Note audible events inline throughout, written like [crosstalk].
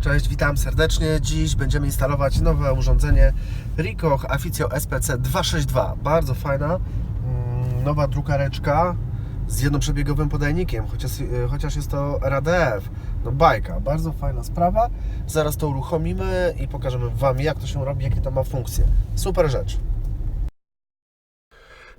Cześć, witam serdecznie. Dziś będziemy instalować nowe urządzenie Ricoh Afficio SPC 262. Bardzo fajna, mm, nowa drukareczka z jednoprzebiegowym podajnikiem, chociaż, e, chociaż jest to RADF. No bajka, bardzo fajna sprawa. Zaraz to uruchomimy i pokażemy Wam jak to się robi, jakie to ma funkcje. Super rzecz.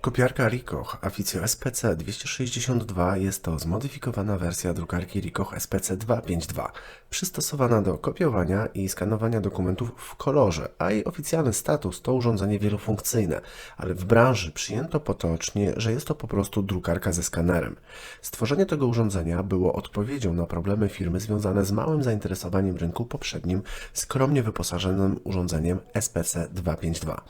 Kopiarka Ricoh Afficio SPC 262 jest to zmodyfikowana wersja drukarki Ricoh SPC 252, przystosowana do kopiowania i skanowania dokumentów w kolorze, a jej oficjalny status to urządzenie wielofunkcyjne, ale w branży przyjęto potocznie, że jest to po prostu drukarka ze skanerem. Stworzenie tego urządzenia było odpowiedzią na problemy firmy związane z małym zainteresowaniem rynku poprzednim skromnie wyposażonym urządzeniem SPC 252.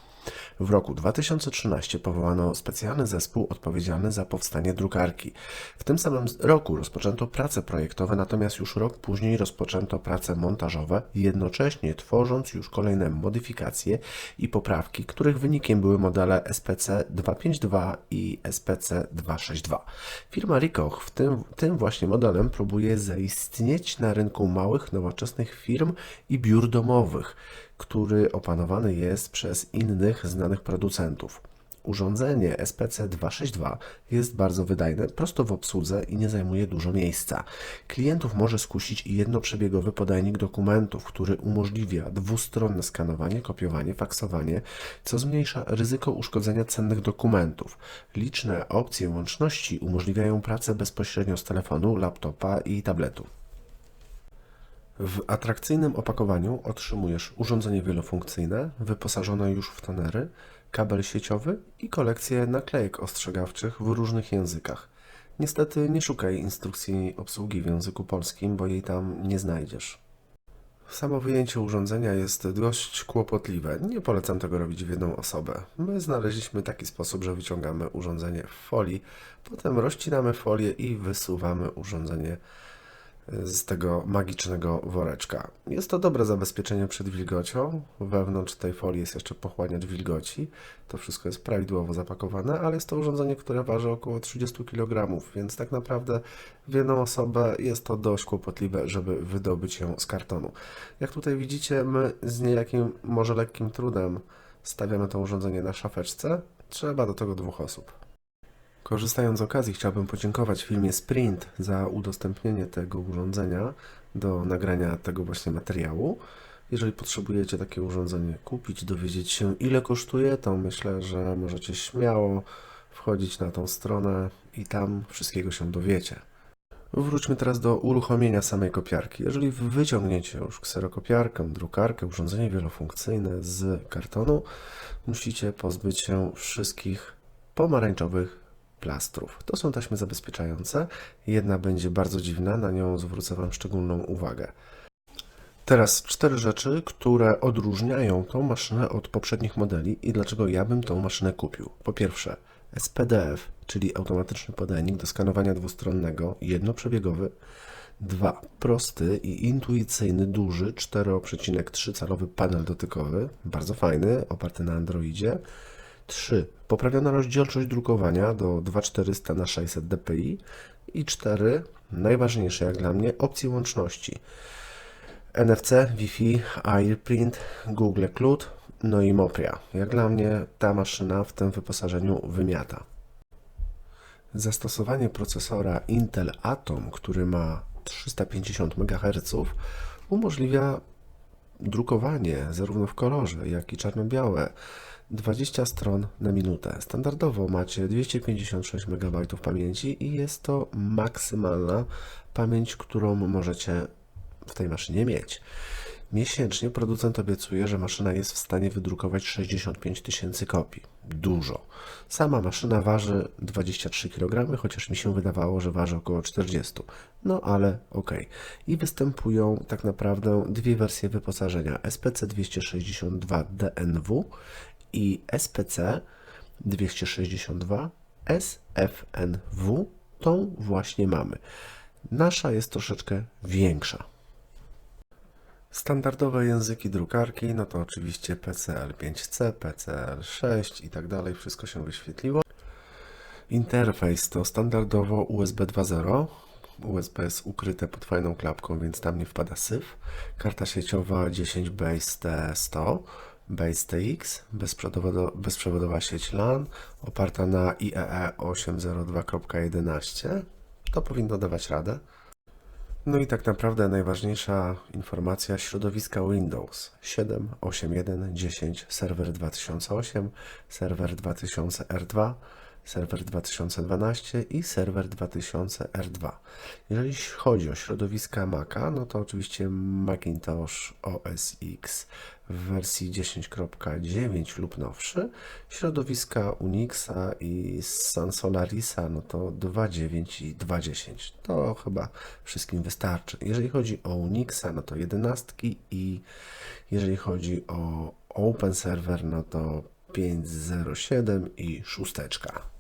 W roku 2013 powołano specjalny zespół odpowiedzialny za powstanie drukarki. W tym samym roku rozpoczęto prace projektowe, natomiast już rok później rozpoczęto prace montażowe, jednocześnie tworząc już kolejne modyfikacje i poprawki, których wynikiem były modele SPC 252 i SPC 262. Firma Ricoh w tym, tym właśnie modelem próbuje zaistnieć na rynku małych, nowoczesnych firm i biur domowych który opanowany jest przez innych znanych producentów. Urządzenie SPC262 jest bardzo wydajne, prosto w obsłudze i nie zajmuje dużo miejsca. Klientów może skusić jednoprzebiegowy podajnik dokumentów, który umożliwia dwustronne skanowanie, kopiowanie, faksowanie, co zmniejsza ryzyko uszkodzenia cennych dokumentów. Liczne opcje łączności umożliwiają pracę bezpośrednio z telefonu, laptopa i tabletu. W atrakcyjnym opakowaniu otrzymujesz urządzenie wielofunkcyjne, wyposażone już w tonery, kabel sieciowy i kolekcję naklejek ostrzegawczych w różnych językach. Niestety nie szukaj instrukcji obsługi w języku polskim, bo jej tam nie znajdziesz. Samo wyjęcie urządzenia jest dość kłopotliwe. Nie polecam tego robić w jedną osobę. My znaleźliśmy taki sposób, że wyciągamy urządzenie w folii, potem rozcinamy folię i wysuwamy urządzenie z tego magicznego woreczka. Jest to dobre zabezpieczenie przed wilgocią. Wewnątrz tej folii jest jeszcze pochłaniacz wilgoci. To wszystko jest prawidłowo zapakowane, ale jest to urządzenie, które waży około 30 kg, więc tak naprawdę w jedną osobę jest to dość kłopotliwe, żeby wydobyć ją z kartonu. Jak tutaj widzicie, my z niejakim, może lekkim trudem stawiamy to urządzenie na szafeczce. Trzeba do tego dwóch osób. Korzystając z okazji, chciałbym podziękować firmie Sprint za udostępnienie tego urządzenia do nagrania tego właśnie materiału. Jeżeli potrzebujecie takie urządzenie kupić, dowiedzieć się ile kosztuje, to myślę, że możecie śmiało wchodzić na tą stronę i tam wszystkiego się dowiecie. Wróćmy teraz do uruchomienia samej kopiarki. Jeżeli wyciągniecie już kserokopiarkę, drukarkę, urządzenie wielofunkcyjne z kartonu, musicie pozbyć się wszystkich pomarańczowych plastrów. To są taśmy zabezpieczające. Jedna będzie bardzo dziwna, na nią zwrócę Wam szczególną uwagę. Teraz cztery rzeczy, które odróżniają tą maszynę od poprzednich modeli i dlaczego ja bym tą maszynę kupił. Po pierwsze, SPDF, czyli automatyczny podajnik do skanowania dwustronnego, jednoprzebiegowy. Dwa, prosty i intuicyjny, duży 4,3 calowy panel dotykowy, bardzo fajny, oparty na Androidzie. 3. Poprawiona rozdzielczość drukowania do 2400 na 600 dpi. I 4. Najważniejsze jak dla mnie, opcje łączności. NFC, Wi-Fi, AirPrint, Google Cloud, no i Mopria. Jak dla mnie ta maszyna w tym wyposażeniu wymiata. Zastosowanie procesora Intel Atom, który ma 350 MHz, umożliwia drukowanie zarówno w kolorze, jak i czarno-białe 20 stron na minutę. Standardowo macie 256 MB pamięci i jest to maksymalna pamięć, którą możecie w tej maszynie mieć. Miesięcznie producent obiecuje, że maszyna jest w stanie wydrukować 65 tysięcy kopii. Dużo. Sama maszyna waży 23 kg, chociaż mi się wydawało, że waży około 40. No ale ok. I występują tak naprawdę dwie wersje wyposażenia: SPC 262 DNW i SPC 262 SFNW. Tą właśnie mamy. Nasza jest troszeczkę większa. Standardowe języki drukarki, no to oczywiście PCL5C, PCL6 i tak dalej, wszystko się wyświetliło. Interfejs to standardowo USB 2.0, USB jest ukryte pod fajną klapką, więc tam nie wpada syf. Karta sieciowa 10 Base T100, Base TX, bezprzewodowa, bezprzewodowa sieć LAN, oparta na E IEE 802.11. To powinno dawać radę. No i tak naprawdę najważniejsza informacja środowiska Windows 7, 8.1, 10, serwer 2008, serwer 2000 R2, serwer 2012 i serwer 2000 R2. Jeżeli chodzi o środowiska Maca, no to oczywiście Macintosh OS X w wersji 10.9 lub nowszy, środowiska Unixa i Sun Solarisa, no to 2.9 i 2.10. To chyba wszystkim wystarczy. Jeżeli chodzi o Unixa, no to 11 i jeżeli chodzi o Open Server, no to 5.07 i szósteczka.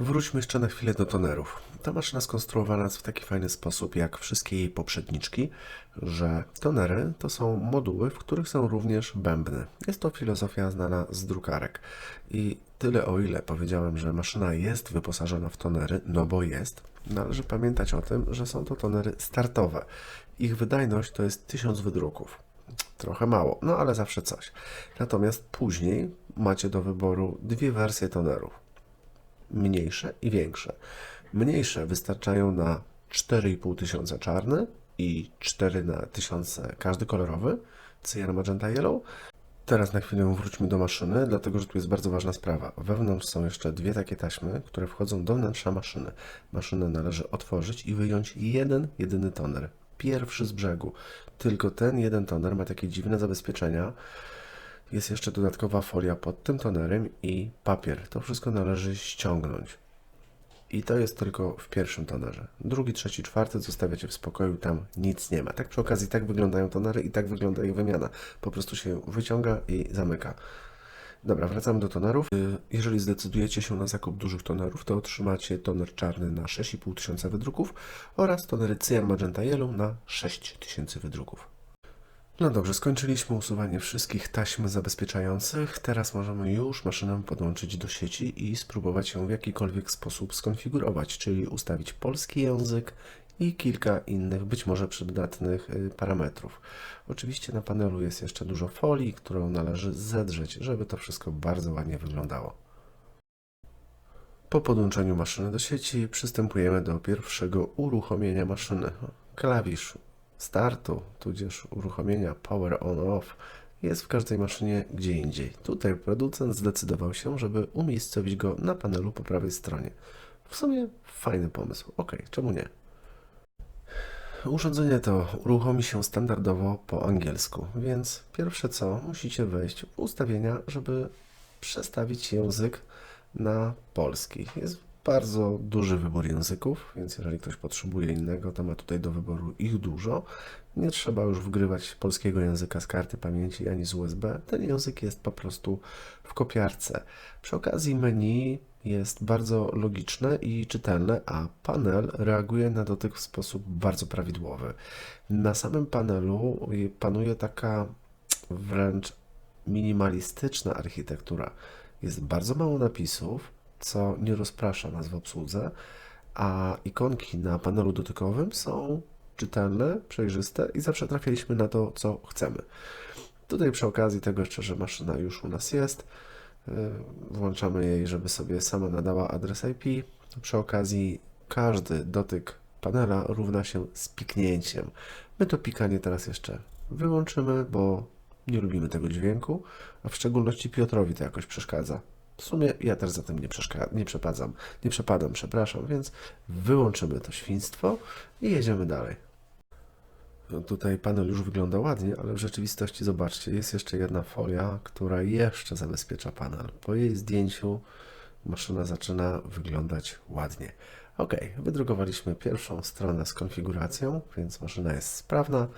Wróćmy jeszcze na chwilę do tonerów. Ta maszyna skonstruowana jest w taki fajny sposób, jak wszystkie jej poprzedniczki, że tonery to są moduły, w których są również bębny. Jest to filozofia znana z drukarek. I tyle o ile powiedziałem, że maszyna jest wyposażona w tonery, no bo jest, należy pamiętać o tym, że są to tonery startowe. Ich wydajność to jest 1000 wydruków. Trochę mało, no ale zawsze coś. Natomiast później macie do wyboru dwie wersje tonerów mniejsze i większe. Mniejsze wystarczają na 4,5 tysiąca czarny i 4 na tysiące każdy kolorowy, cyjan, magenta, yellow. Teraz na chwilę wróćmy do maszyny, dlatego że tu jest bardzo ważna sprawa. Wewnątrz są jeszcze dwie takie taśmy, które wchodzą do wnętrza maszyny. Maszynę należy otworzyć i wyjąć jeden, jedyny toner. Pierwszy z brzegu. Tylko ten jeden toner ma takie dziwne zabezpieczenia, jest jeszcze dodatkowa folia pod tym tonerem i papier. To wszystko należy ściągnąć. I to jest tylko w pierwszym tonerze. Drugi, trzeci, czwarty zostawiacie w spokoju, tam nic nie ma. Tak przy okazji tak wyglądają tonery i tak wygląda ich wymiana. Po prostu się wyciąga i zamyka. Dobra, wracamy do tonerów. Y, Jeżeli zdecydujecie się na zakup dużych tonerów, to otrzymacie toner czarny na 6,5 tysiąca wydruków oraz tonery Cyan Magenta Yellow na 6 tysięcy wydruków. No dobrze, skończyliśmy usuwanie wszystkich taśm zabezpieczających. Teraz możemy już maszynę podłączyć do sieci i spróbować ją w jakikolwiek sposób skonfigurować, czyli ustawić polski język i kilka innych, być może przydatnych y, parametrów. Oczywiście na panelu jest jeszcze dużo folii, którą należy zedrzeć, żeby to wszystko bardzo ładnie wyglądało. Po podłączeniu maszyny do sieci przystępujemy do pierwszego uruchomienia maszyny. Klawisz startu, tudzież uruchomienia power on off jest w każdej maszynie gdzie indziej. Tutaj producent zdecydował się, żeby umiejscowić go na panelu po prawej stronie. W sumie fajny pomysł. Ok, czemu nie? Urządzenie to uruchomi się standardowo po angielsku, więc pierwsze co musicie wejść w ustawienia, żeby przestawić język na polski. Jest bardzo duży wybór języków, więc jeżeli ktoś potrzebuje innego, to ma tutaj do wyboru ich dużo. Nie trzeba już wgrywać polskiego języka z karty pamięci ani z USB. Ten język jest po prostu w kopiarce. Przy okazji menu jest bardzo logiczne i czytelne, a panel reaguje na dotyk w sposób bardzo prawidłowy. Na samym panelu panuje taka wręcz minimalistyczna architektura. Jest bardzo mało napisów, co nie rozprasza nas w obsłudze, a ikonki na panelu dotykowym są czytelne, przejrzyste i zawsze trafialiśmy na to, co chcemy. Tutaj przy okazji tego jeszcze, że maszyna już u nas jest, yy, włączamy jej, żeby sobie sama nadała adres IP. Przy okazji każdy dotyk panela równa się z piknięciem. My to pikanie teraz jeszcze wyłączymy, bo nie lubimy tego dźwięku, a w szczególności Piotrowi to jakoś przeszkadza. W sumie ja też za tym nie, nie przepadam, nie przepadam, przepraszam, więc wyłączymy to świństwo i jedziemy dalej. No tutaj panel już wygląda ładnie, ale w rzeczywistości zobaczcie, jest jeszcze jedna folia, która jeszcze zabezpiecza panel. Po jej zdjęciu maszyna zaczyna wyglądać ładnie. Ok, wydrukowaliśmy pierwszą stronę z konfiguracją, więc maszyna jest sprawna.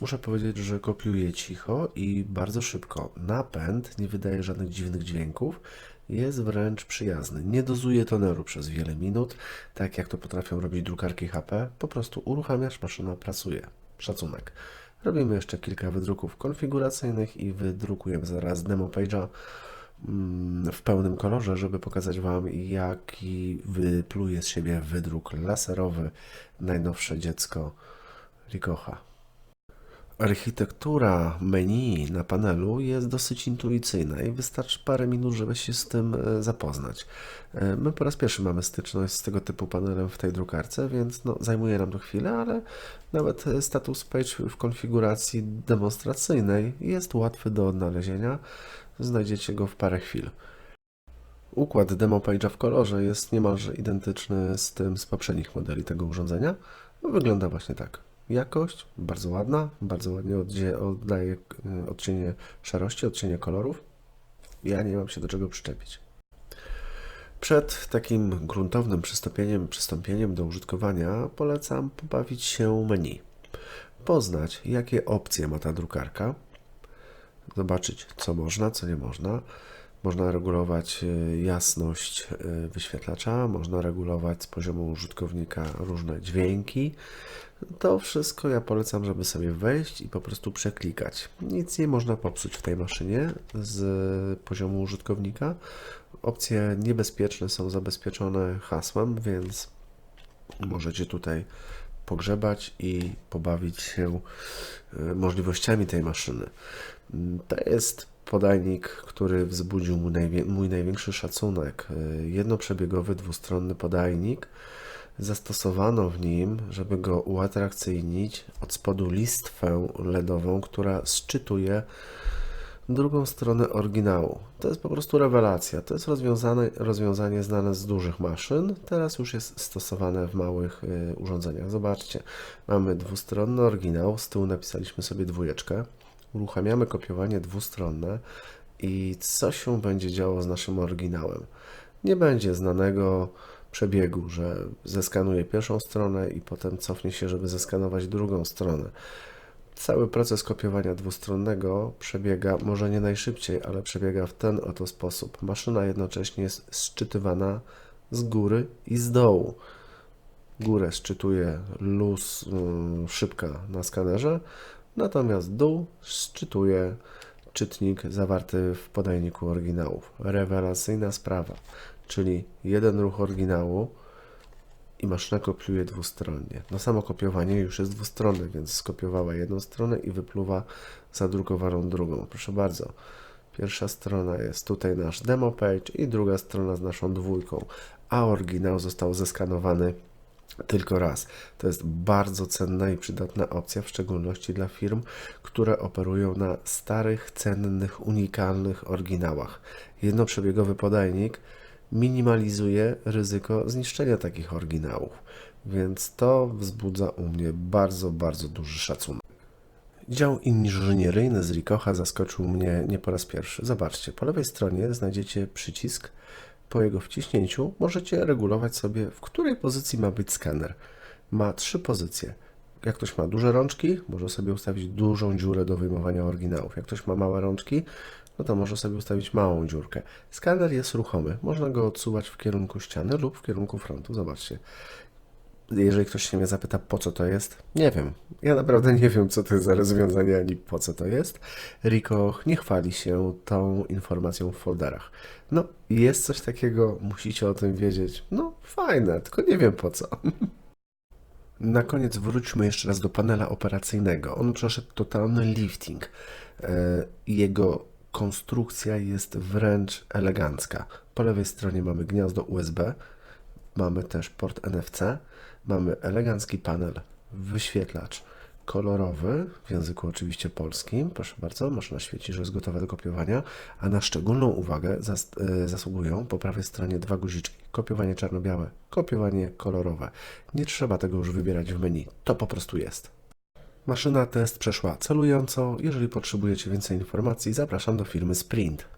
Muszę powiedzieć, że kopiuje cicho i bardzo szybko. Napęd nie wydaje żadnych dziwnych dźwięków, jest wręcz przyjazny. Nie dozuje toneru przez wiele minut, tak jak to potrafią robić drukarki HP. Po prostu uruchamiasz, maszyna pracuje. Szacunek. Robimy jeszcze kilka wydruków konfiguracyjnych i wydrukujemy zaraz demo page'a, mm, w pełnym kolorze, żeby pokazać Wam, jaki wypluje z siebie wydruk laserowy, najnowsze dziecko Ricocha. Architektura menu na panelu jest dosyć intuicyjna i wystarczy parę minut, żeby się z tym e, zapoznać. E, My po raz pierwszy mamy styczność z tego typu panelem w tej drukarce, więc no, zajmuje nam to chwilę, ale nawet e, status page w konfiguracji demonstracyjnej jest łatwy do odnalezienia. Znajdziecie go w parę chwil. Układ demo page'a w kolorze jest niemalże identyczny z tym z poprzednich modeli tego urządzenia. No, wygląda właśnie tak. Jakość bardzo ładna, bardzo ładnie oddaje y, odcienie szarości, odcienie kolorów. Ja nie mam się do czego przyczepić. Przed takim gruntownym przystąpieniem, przystąpieniem do użytkowania polecam pobawić się menu. Poznać, jakie opcje ma ta drukarka, zobaczyć, co można, co nie można. Można regulować y, jasność y, wyświetlacza, można regulować z poziomu użytkownika różne dźwięki. To wszystko ja polecam, żeby sobie wejść i po prostu przeklikać. Nic nie można popsuć w tej maszynie z poziomu użytkownika. Opcje niebezpieczne są zabezpieczone hasłem, więc możecie tutaj pogrzebać i pobawić się y, możliwościami tej maszyny. To jest podajnik, który wzbudził mój, najwię- mój największy szacunek. Y, Jednoprzebiegowy, dwustronny podajnik. Zastosowano w nim, żeby go uatrakcyjnić, od spodu listwę LEDową, która szczytuje drugą stronę oryginału. To jest po prostu rewelacja. To jest rozwiązanie znane z dużych maszyn, teraz już jest stosowane w małych y, urządzeniach. Zobaczcie, mamy dwustronny oryginał, z tyłu napisaliśmy sobie dwójeczkę, uruchamiamy kopiowanie dwustronne i co się będzie działo z naszym oryginałem? Nie będzie znanego przebiegu, że zeskanuje pierwszą stronę i potem cofnie się, żeby zeskanować drugą stronę. Cały proces kopiowania dwustronnego przebiega może nie najszybciej, ale przebiega w ten oto sposób. Maszyna jednocześnie jest szczytywana z góry i z dołu. Górę szczytuje luz, mm, szybka na skanerze, natomiast dół szczytuje czytnik zawarty w podajniku oryginałów. Rewelacyjna sprawa, czyli jeden ruch oryginału i maszyna kopiuje dwustronnie. No samo kopiowanie już jest dwustronne, więc skopiowała jedną stronę i wypluwa zadrukowaną drugą. Proszę bardzo. Pierwsza strona jest tutaj nasz demo page i druga strona z naszą dwójką, a oryginał został zeskanowany tylko raz. To jest bardzo cenna i przydatna opcja, w szczególności dla firm, które operują na starych, cennych, unikalnych oryginałach. Jednoprzebiegowy podajnik minimalizuje ryzyko zniszczenia takich oryginałów, więc to wzbudza u mnie bardzo, bardzo duży szacunek. Dział inżynieryjny z Ricocha zaskoczył mnie nie po raz pierwszy. Zobaczcie, po lewej stronie znajdziecie przycisk. Po jego wciśnięciu możecie regulować sobie, w której pozycji ma być skaner. Ma trzy pozycje. Jak ktoś ma duże rączki, może sobie ustawić dużą dziurę do wyjmowania oryginałów. Jak ktoś ma małe rączki, no to może sobie ustawić małą dziurkę. Skaner jest ruchomy. Można go odsuwać w kierunku ściany lub w kierunku frontu. Zobaczcie. Jeżeli ktoś się mnie zapyta, po co to jest, nie wiem. Ja naprawdę nie wiem, co to jest za rozwiązanie, ani po co to jest. Ricoh nie chwali się tą informacją w folderach. No, jest coś takiego, musicie o tym wiedzieć. No, fajne, tylko nie wiem po co. [laughs] Na koniec wróćmy jeszcze raz do panela operacyjnego. On przeszedł totalny lifting. E, Jego konstrukcja jest wręcz elegancka. Po lewej stronie mamy gniazdo USB, mamy też port NFC, mamy elegancki panel, wyświetlacz kolorowy, w języku oczywiście polskim. Proszę bardzo, maszyna świeci, że jest gotowa do kopiowania, a na szczególną uwagę zas e, zasługują po prawej stronie dwa guziczki. Kopiowanie czarno-białe, kopiowanie kolorowe. Nie trzeba tego już wybierać w menu, to po prostu jest. Maszyna test przeszła celująco. Jeżeli potrzebujecie więcej informacji, zapraszam do firmy Sprint.